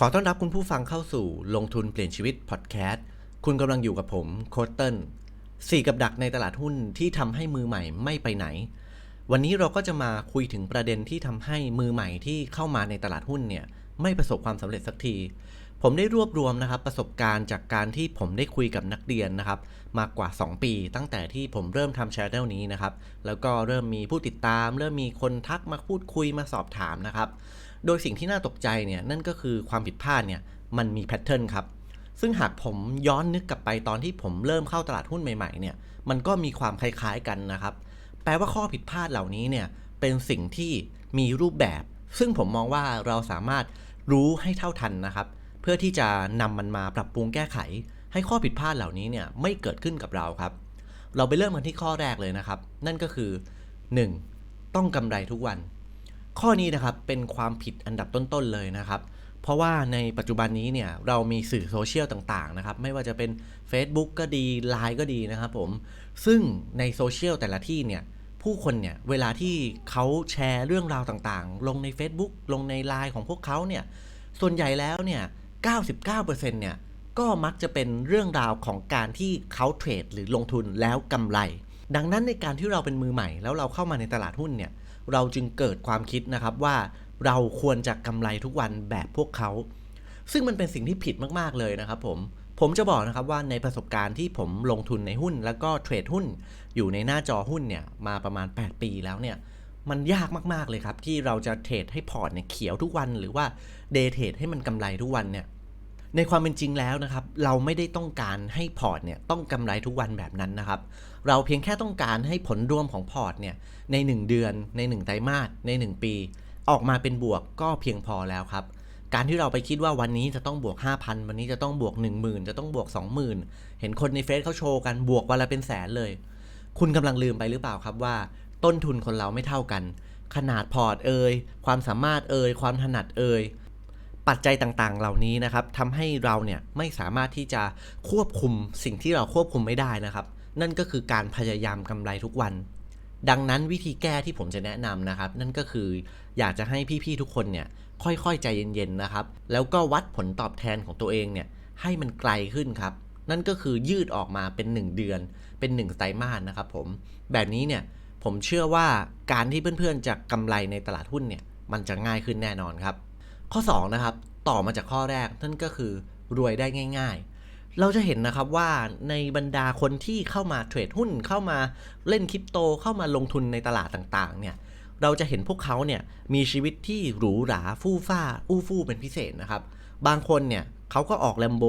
ขอต้อนรับคุณผู้ฟังเข้าสู่ลงทุนเปลี่ยนชีวิตพอดแคสต์ คุณกำลังอยู่กับผมโคตเติ้ลสี่กับดักในตลาดหุ้นที่ทำให้มือใหม่ไม่ไปไหน วันนี้เราก็จะมาคุยถึงประเด็นที่ทำให้มือใหม่ที่เข้ามาในตลาดหุ้นเนี่ยไม่ประสบความสำเร็จสักที ผมได้รวบรวมนะครับประสบการณ์จากการที่ผมได้คุยกับนักเรียนนะครับมากกว่า 2 ปี ตั้งแต่ที่ผมเริ่มทำช anel นี้นะครับแล้วก็เริ่มมีผู้ติดตาม เริ่มมีคนทักมาพูดคุยมาสอบถามนะครับ โดยสิ่งที่น่าตกใจเนี่ยนั่นก็คือความผิดพลาดเนี่ยมันมีแพทเทิร์นครับ ซึ่งหากผมย้อนนึกกลับไปตอนที่ผมเริ่มเข้าตลาดหุ้นใหม่ๆเนี่ยมันก็มีความคล้ายๆกันนะครับ แปลว่าข้อผิดพลาดเหล่านี้เนี่ยเป็นสิ่งที่มีรูปแบบ ซึ่งผมมองว่าเราสามารถรู้ให้เท่าทันนะครับ เพื่อที่จะนำมันมาปรับปรุงแก้ไข ให้ข้อผิดพลาดเหล่านี้เนี่ยไม่เกิดขึ้นกับเราครับ เราไปเริ่มกันที่ข้อแรกเลยนะครับ นั่นก็คือ 1. ต้องกำไรทุกวัน ข้อนี้นะครับเป็นความผิดอันดับต้นๆเลยนะครับ เพราะว่าในปัจจุบันนี้เนี่ยเรามีสื่อโซเชียลต่างๆนะครับไม่ว่าจะเป็น Facebook ก็ดี Line ก็ดีนะครับผม ซึ่งในโซเชียลแต่ละที่เนี่ยผู้คนเนี่ยเวลาที่เขาแชร์เรื่องราวต่างๆ ลงใน Facebook ลงใน Line ของพวกเขาเนี่ยส่วนใหญ่แล้วเนี่ย 99%เนี่ยก็มักจะเป็นเรื่องราวของการที่เขาเทรดหรือลงทุนแล้วกำไร ดังนั้นในการที่เราเป็นมือใหม่ แล้วเราเข้ามาในตลาดหุ้นเนี่ย เราจึงเกิดความคิดนะครับว่าเราควรจะกำไรทุกวันแบบพวกเขา ซึ่งมันเป็นสิ่งที่ผิดมาก ๆ เลยนะครับผม ผมจะบอกนะครับว่าในประสบการณ์ที่ผมลงทุนในหุ้น แล้วก็เทรดหุ้น อยู่ในหน้าจอหุ้นเนี่ยมาประมาณ 8 ปีแล้วเนี่ยมันยากมาก ๆ เลยครับ ที่เราจะเทรดให้พอร์ตเนี่ยเขียวทุกวัน หรือว่าเดย์เทรดให้มันกำไรทุกวันเนี่ย ในความเป็นจริงแล้วนะครับ เราไม่ได้ต้องการให้พอร์ตเนี่ยต้องกำไรทุกวันแบบนั้นนะครับ เราเพียงแค่ต้องการให้ผลรวมของพอร์ตเนี่ยใน 1 เดือน ใน 1 ไตรมาสใน 1 ปี ออกมาเป็นบวกก็เพียงพอแล้วครับ การที่เราไปคิดว่าวันนี้จะต้องบวก 5,000 วันนี้จะต้องบวก 10,000 จะต้องบวก 20,000 เห็นคนในเฟซเขาโชว์กันบวกวันละเป็นแสนเลย คุณกำลังลืมไปหรือเปล่าครับว่า ต้นทุนคนเราไม่เท่ากัน ขนาดพอร์ตเอ่ยความสามารถเอ่ยความถนัดเอ่ย ปัจจัยต่างๆ เหล่านี้นะครับทำให้เราเนี่ยไม่สามารถที่จะควบคุมสิ่งที่เราควบคุมไม่ได้นะครับ นั่นก็คือการพยายามกำไรทุกวัน ดังนั้นวิธีแก้ที่ผมจะแนะนำนะครับ นั่นก็คืออยากจะให้พี่ๆทุกคนเนี่ยค่อยๆใจเย็นๆนะครับ แล้วก็วัดผลตอบแทนของตัวเองเนี่ยให้มันไกลขึ้นครับ นั่นก็คือยืดออกมาเป็น 1 เดือน เป็น1ไตรมาสนะครับผมแบบนี้เนี่ยผมเชื่อว่าการที่เพื่อนๆจะกำไรในตลาดหุ้นเนี่ยมันจะง่ายขึ้นแน่นอนครับ ข้อ2นะครับต่อมาจากข้อแรกนั่นก็คือรวยได้ง่าย ๆ เราจะเห็นนะครับว่าในบรรดาคนที่เข้ามาเทรดหุ้นเข้ามาเล่นคริปโตเข้ามาลงทุนในตลาดต่างๆเนี่ยเราจะเห็นพวกเขาเนี่ยมีชีวิตที่หรูหราฟู่ฟ้าอู้ฟู่เป็นพิเศษนะครับ บางคนเนี่ยเขาก็ออกแลมโบ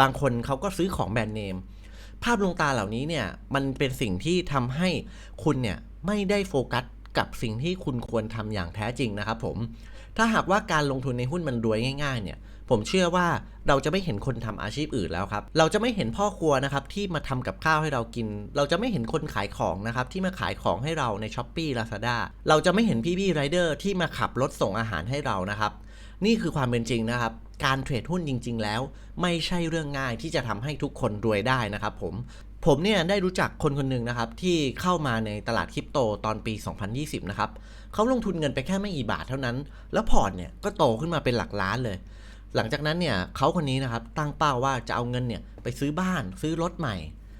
บางคนเขาก็ซื้อของแบรนด์เนม ภาพลวงตาเหล่านี้เนี่ยมันเป็นสิ่งที่ทำให้คุณเนี่ยไม่ได้โฟกัส กับสิ่งที่คุณควรทำอย่างแท้จริงนะครับผม ถ้าหากว่าการลงทุนในหุ้นมันรวยง่าย ๆ เนี่ย ผมเชื่อว่าเราจะไม่เห็นคนทำอาชีพอื่นแล้วครับ เราจะไม่เห็นพ่อครัวนะครับที่มาทำกับข้าวให้เรากิน เราจะไม่เห็นคนขายของนะครับที่มาขายของให้เราใน s h อ p e e Lazada เราจะไม่เห็นพี่ๆไรเดอร์ที่มาขับรถส่งอาหารให้เรานะครับ นี่คือความเป็นจริงนะครับการเทรดหุ้นจริง ๆ แล้ว ไม่ใช่เรื่องง่ายที่จะทำให้ทุกคนรวยได้นะครับผม ผมเนี่ยได้รู้จักคนคนหนึ่งนะครับ ที่เข้ามาในตลาดคริปโตตอนปี 2020 นะครับเขาลงทุนเงินไปแค่ไม่กี่บาทเท่านั้น แล้วพอร์ตเนี่ยก็โตขึ้นมาเป็นหลักล้านเลย หลังจากนั้นเนี่ยเขาคนนี้นะครับตั้งเป้าว่าจะเอาเงินเนี่ยไปซื้อบ้านซื้อรถใหม่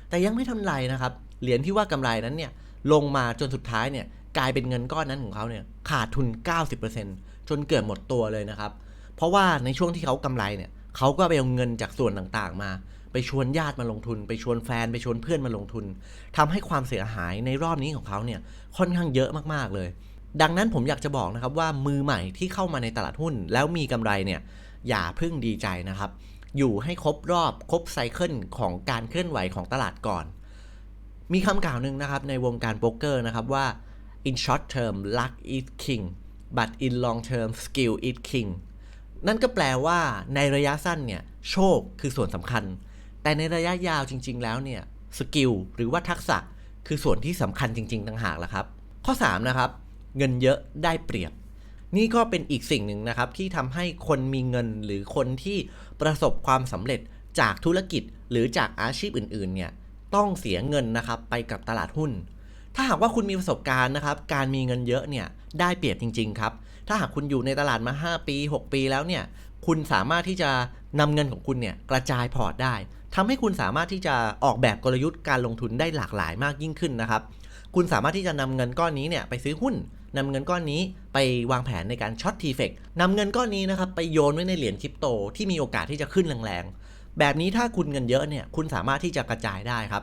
แต่ยังไม่ทำไรนะครับเหรียญที่ว่ากำไรนั้นเนี่ยลงมาจนสุดท้ายเนี่ยกลายเป็นเงินก้อนนั้นของเขาเนี่ยขาดทุน 90%จนเกือบหมดตัวเลยนะครับ เพราะว่าในช่วงที่เขากำไรเนี่ยเขาก็ไปเอาเงินจากส่วนต่างๆมา ไปชวนญาติมาลงทุน ไปชวนแฟนไปชวนเพื่อนมาลงทุนทำให้ความเสียหายในรอบนี้ของเขาเนี่ยค่อนข้างเยอะมากๆเลย ดังนั้นผมอยากจะบอกนะครับว่ามือใหม่ที่เข้ามาในตลาดหุ้น แล้วมีกำไรเนี่ยอย่าเพิ่งดีใจนะครับ อยู่ให้ครบรอบครบไซเคิลของการเคลื่อนไหวของตลาดก่อน มีคำกล่าวหนึ่งนะครับในวงการโป๊กเกอร์นะครับว่า in short term luck is king but in long term skill is king นั่นก็แปลว่าในระยะสั้นเนี่ย โชคคือส่วนสำคัญ แต่ในระยะยาวจริง ๆ แล้วเนี่ยสกิลหรือว่าทักษะคือส่วนที่สำคัญจริง ๆ ต่างหากละครับ ข้อ 3 นะครับ เงินเยอะได้เปรียบ นี่ก็เป็นอีกสิ่งหนึ่งนะครับ ที่ทำให้คนมีเงินหรือคนที่ประสบความสำเร็จจากธุรกิจหรือจากอาชีพอื่น ๆ เนี่ยต้องเสียเงินนะครับไปกับตลาดหุ้น ถ้าหากว่าคุณมีประสบการณ์นะครับ การมีเงินเยอะเนี่ยได้เปรียบจริง ๆ ครับ ถ้าหากคุณอยู่ในตลาดมา 5 ปี 6 ปีแล้วเนี่ย คุณสามารถที่จะนำเงินของคุณเนี่ยกระจายพอร์ตได้ ทำให้คุณสามารถที่จะออกแบบกลยุทธ์การลงทุนได้หลากหลายมากยิ่งขึ้นนะครับ คุณสามารถที่จะนำเงินก้อนนี้เนี่ยไปซื้อหุ้นนำเงินก้อนนี้ไปวางแผนในการช็อตทีเฟกนำเงินก้อนนี้นะครับไปโยนไว้ในเหรียญคริปโตที่มีโอกาสที่จะขึ้นแรงๆ แบบนี้ถ้าคุณเงินเยอะเนี่ยคุณสามารถที่จะกระจายได้ครับ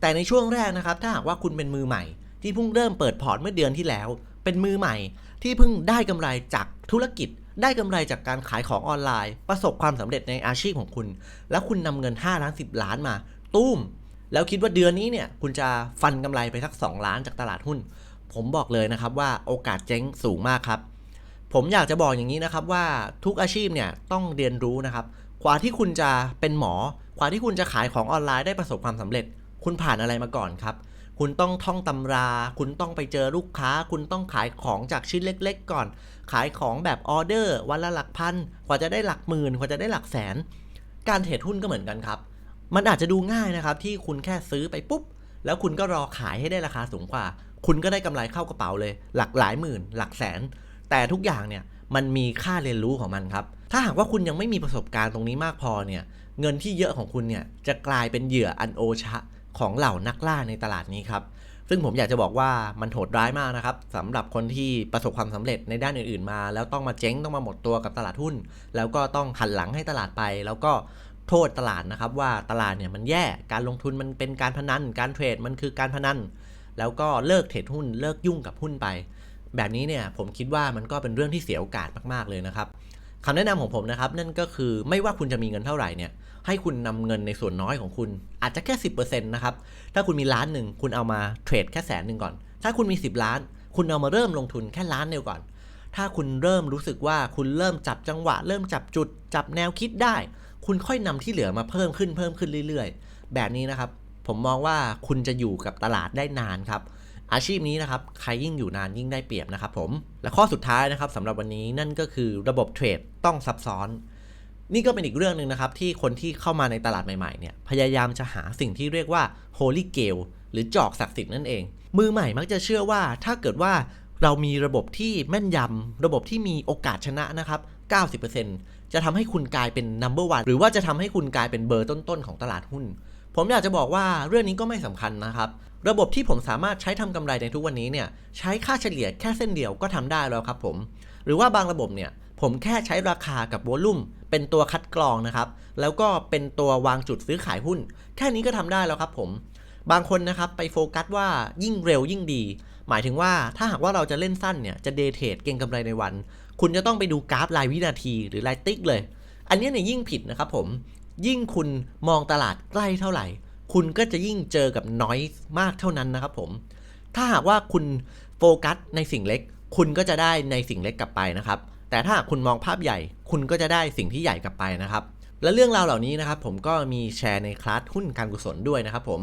แต่ในช่วงแรกนะครับถ้าหากว่าคุณเป็นมือใหม่ ที่เพิ่งเริ่มเปิดพอร์ตเมื่อเดือนที่แล้ว เป็นมือใหม่ที่เพิ่งได้กำไรจากธุรกิจ ได้กำไรจากการขายของออนไลน์ ประสบความสำเร็จในอาชีพของคุณ แล้วคุณนำเงิน 5 ล้าน 10 ล้านมา ตุ้ม แล้วคิดว่าเดือนนี้เนี่ย คุณจะฟันกำไรไปสัก 2 ล้านจากตลาดหุ้น ผมบอกเลยนะครับว่าโอกาสเจ๊งสูงมากครับ ผมอยากจะบอกอย่างนี้นะครับว่าทุกอาชีพเนี่ยต้องเรียนรู้นะครับกว่าที่คุณจะเป็นหมอกว่าที่คุณจะขายของออนไลน์ได้ประสบความสำเร็จ คุณผ่านอะไรมาก่อนครับ คุณต้องท่องตำรา คุณต้องไปเจอลูกค้า คุณต้องขายของจากชิ้นเล็ก ๆ ก่อน ขายของแบบออเดอร์ วันละหลักพัน กว่าจะได้หลักหมื่น กว่าจะได้หลักแสน การเทรดหุ้นก็เหมือนกันครับ มันอาจจะดูง่ายนะครับ ที่คุณแค่ซื้อไปปุ๊บ แล้วคุณก็รอขายให้ได้ราคาสูงกว่า คุณก็ได้กำไรเข้ากระเป๋าเลย หลักหลายหมื่น หลักแสน แต่ทุกอย่างเนี่ยมันมีค่าเรียนรู้ของมันครับ ถ้าหากว่าคุณยังไม่มีประสบการณ์ตรงนี้มากพอเนี่ย เงินที่เยอะของคุณเนี่ยจะกลายเป็นเหยื่ออันโอชะ ของเหล่านักล่าในตลาดนี้ครับ ซึ่งผมอยากจะบอกว่ามันโหดร้ายมากนะครับสำหรับคนที่ประสบความสำเร็จในด้านอื่นๆมา แล้วต้องมาเจ๊งต้องมาหมดตัวกับตลาดหุ้น แล้วก็ต้องหันหลังให้ตลาดไป แล้วก็โทษตลาดนะครับว่าตลาดเนี่ยมันแย่การลงทุนมันเป็นการพนัน การเทรดมันคือการพนัน แล้วก็เลิกเทรดหุ้น เลิกยุ่งกับหุ้นไป แบบนี้เนี่ยผมคิดว่ามันก็เป็นเรื่องที่เสียโอกาสมากๆเลยนะครับคำแนะนำของผมนะครับนั่นก็คือไม่ว่าคุณจะมีเงินเท่าไหร่เนี่ย ให้คุณนำเงินในส่วนน้อยของคุณ อาจจะแค่ 10%นะครับ ถ้าคุณมีล้านหนึ่งคุณเอามาเทรดแค่แสนหนึ่งก่อน ถ้าคุณมี 10 ล้าน คุณเอามาเริ่มลงทุนแค่ล้านเดียวก่อน ถ้าคุณเริ่มรู้สึกว่าคุณเริ่มจับจังหวะ เริ่มจับจุด จับแนวคิดได้ คุณค่อยนำที่เหลือมาเพิ่มขึ้นเพิ่มขึ้นเรื่อย ๆ แบบนี้นะครับ ผมมองว่าคุณจะอยู่กับตลาดได้นานครับอาชีพนี้นะครับ ใครยิ่งอยู่นานยิ่งได้เปรียบนะครับผม และข้อสุดท้ายนะครับสำหรับวันนี้นั่นก็คือระบบเทรดต้องซับซ้อน นี่ก็เป็นอีกเรื่องหนึ่งนะครับ ที่คนที่เข้ามาในตลาดใหม่ๆเนี่ยพยายามจะหาสิ่งที่เรียกว่า holy grail หรือจอกศักดิ์สิทธิ์นั่นเอง มือใหม่มักจะเชื่อว่าถ้าเกิดว่าเรามีระบบที่แม่นยำ ระบบที่มีโอกาสชนะนะครับ 90%จะทำให้คุณกลายเป็น number one หรือว่าจะทำให้คุณกลายเป็นเบอร์ต้นๆของตลาดหุ้น ผมอยากจะบอกว่าเรื่องนี้ก็ไม่สำคัญนะครับ ระบบที่ผมสามารถใช้ทำกำไรในทุกวันนี้เนี่ยใช้ค่าเฉลี่ยแค่เส้นเดียวก็ทำได้แล้วครับผม หรือว่าบางระบบเนี่ยผมแค่ใช้ราคากับวอลลุ่ม เป็นตัวคัดกรองนะครับ แล้วก็เป็นตัววางจุดซื้อขายหุ้น แค่นี้ก็ทำได้แล้วครับผม บางคนนะครับไปโฟกัสว่ายิ่งเร็วยิ่งดี หมายถึงว่าถ้าหากว่าเราจะเล่นสั้นเนี่ยจะเดย์เทรดเก็งกำไรในวัน คุณจะต้องไปดูกราฟรายวินาทีหรือรายติ๊กเลย อันนี้เนี่ยยิ่งผิดนะครับผม ยิ่งคุณมองตลาดใกล้เท่าไหร่ คุณก็จะยิ่งเจอกับน้อยมากเท่านั้นนะครับผม ถ้าหากว่าคุณโฟกัสในสิ่งเล็ก คุณก็จะได้ในสิ่งเล็กกลับไปนะครับ แต่ถ้าคุณมองภาพใหญ่ คุณก็จะได้สิ่งที่ใหญ่กลับไปนะครับ และเรื่องราวเหล่านี้นะครับผมก็มีแชร์ในคลาสหุ้นการกุศลด้วยนะครับผม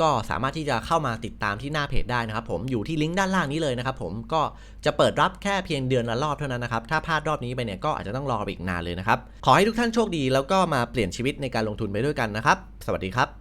ก็สามารถที่จะเข้ามาติดตามที่หน้าเพจได้นะครับผมอยู่ที่ลิงก์ด้านล่างนี้เลยนะครับผมก็จะเปิดรับแค่เพียงเดือนละรอบเท่านั้นนะครับถ้าพลาดรอบนี้ไปเนี่ยก็อาจจะต้องรออีกนานเลยนะครับขอให้ทุกท่านโชคดี แล้วก็มาเปลี่ยนชีวิตในการลงทุนไปด้วยกันนะครับ สวัสดีครับ